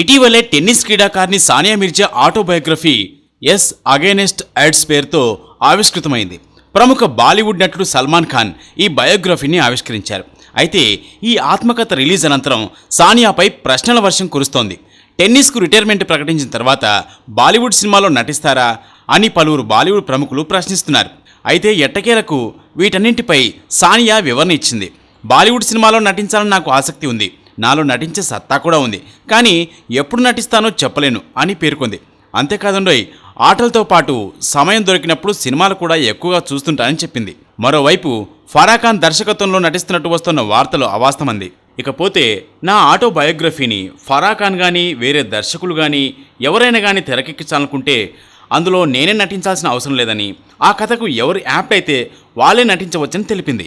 ఇటీవలే టెన్నిస్ క్రీడాకారిణి Sania Mirza autobiography ace against odds పేరుతో ఆవిష్కృతమైంది. ప్రముఖ బాలీవుడ్ నటుడు సల్మాన్ ఖాన్ ఈ బయోగ్రఫీని ఆవిష్కరించారు. అయితే ఈ ఆత్మకథ రిలీజ్ అనంతరం సానియాపై ప్రశ్నల వర్షం కురుస్తోంది. టెన్నిస్కు రిటైర్మెంట్ ప్రకటించిన తర్వాత బాలీవుడ్ సినిమాలో నటిస్తారా అని పలువురు బాలీవుడ్ ప్రముఖులు ప్రశ్నిస్తున్నారు. అయితే ఎట్టకేలకు వీటన్నింటిపై సానియా వివరణ ఇచ్చింది. బాలీవుడ్ సినిమాలో నటించాలని నాకు ఆసక్తి ఉంది. నాలో నటించే సత్తా కూడా ఉంది. కానీ ఎప్పుడు నటిస్తానో చెప్పలేను అని పేర్కొంది. అంతేకాదండోయ్ ఆటలతో పాటు సమయం దొరికినప్పుడు సినిమాలు కూడా ఎక్కువగా చూస్తుంటానని చెప్పింది. మరోవైపు ఫరాఖాన్ దర్శకత్వంలో నటిస్తున్నట్టు వస్తున్న వార్తలు అవాస్తమంది ఇకపోతే నా ఆటోబయోగ్రఫీని ఫరాఖాన్ కానీ వేరే దర్శకులు కానీ ఎవరైనా కానీ తెరకెక్కించాలనుకుంటే అందులో నేనే నటించాల్సిన అవసరం లేదని ఆ కథకు ఎవరు యాప్ట్ అయితే వాళ్ళే నటించవచ్చని తెలిపింది.